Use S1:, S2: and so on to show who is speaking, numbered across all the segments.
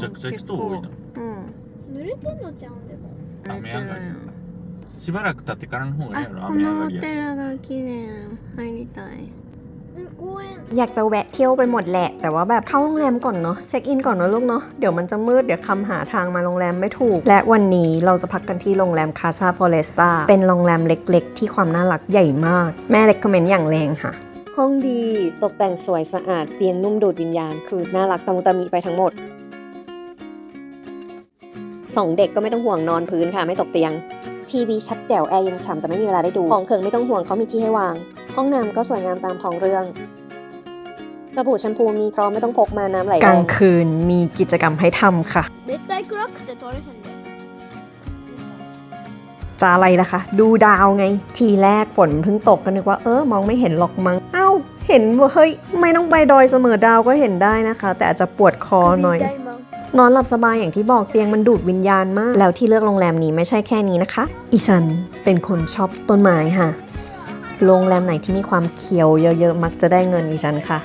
S1: ちゃくちゃ人多いな
S2: うん
S3: 濡れてんのちゃうんでも
S1: 雨上がりしばらく経ってからの方がいい
S2: あ
S1: やろ
S2: こ
S1: 雨上がりやし
S2: のお寺が綺麗入りたい
S3: うん公園
S2: อยากจะแวะเที่ยวไปหมดแหละ แต่ว่าแบบเข้าโรงแรมก่อนเนาะเช็คอินก่อนเนาะลูกเนาะเดี๋ยวมันจะมืดเดี๋ยวคำหาทางมาโรงแรมไม่ถูก และวันนี้เราจะพักกันที่โรงแรมคาซาฟอเรสตาเป็นโรงแรมเล็กๆ ที่ความน่ารักใหญ่มาก แม่เล็กคอมเมนต์อย่างแรงค่ะ ห้องดีตกแต่งสวยสะอาดเตียงนุ่มดูดวิญญาณ คือน่ารักตะมุตะมิไปทั้งหมด สองเด็กก็ไม่ต้องห่วงนอนพื้นค่ะไม่ตกเตียง ทีวีชัดแจ๋วแอร์ยังฉ่ำแต่ไม่มีเวลาได้ดูของเคิงไม่ต้องห่วงเขามีที่ให้วาง ห้องน้ำก็สวยงามตามท้องเรื่องสบู่แชมพูมีพร้อมไม่ต้องพกมาน้ำไหลกลางคืนมีกิจกรรมให้ทำค่ะจะอะไรล่ะคะ ดูดาวไง ทีแรกฝนเพิ่งตกก็นึกว่าเออมองไม่เห็นหรอกมั้งเอ้า เห็นว่าเฮ้ย ไม่ต้องไปดอยเสมอดาวก็เห็นได้นะคะ แต่อาจจะปวดคอหน่อย นอนหลับสบายอย่างที่บอกเตียงมันดูดวิญญาณมาก แล้วที่เลือกโรงแรมนี้ไม่ใช่แค่นี้นะคะ อีฉันเป็นคนชอบต้นไม้ค่ะ โรงแรมไหนที่มีความเขียวเยอะๆ มักจะได้เงินอีฉันค่ะ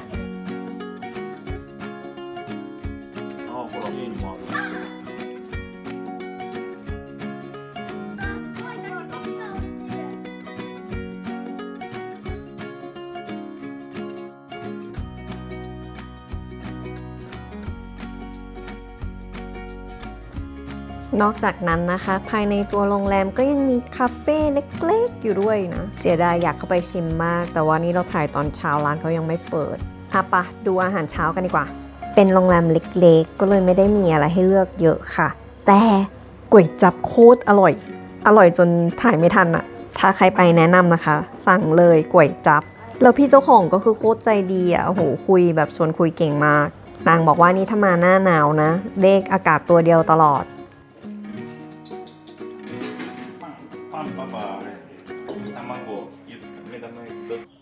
S2: นอกจากนั้นนะคะ ภายในตัวโรงแรมก็ยังมีคาเฟ่เล็กๆ อยู่ด้วยนะ เสียดายอยากเข้าไปชิมมาก แต่ว่านี่เราถ่ายตอนเช้าร้านเขายังไม่เปิดอะปะดูอาหารเช้ากันดีกว่า เป็นโรงแรมเล็กๆ ก็เลยไม่ได้มีอะไรให้เลือกเยอะค่ะ แต่ก๋วยจับโคตรอร่อย อร่อยจนถ่ายไม่ทันอะถ้าใครไปแนะนำนะคะ สั่งเลยก๋วยจับ แล้วพี่เจ้าของก็คือโคตรใจดีอะโอ้โหคุยแบบชวนคุยเก่งมากนางบอกว่านี่ถ้ามาหน้าหนาวนะเลขอากาศตัวเดียวตลอด
S1: 卵、目玉焼きと。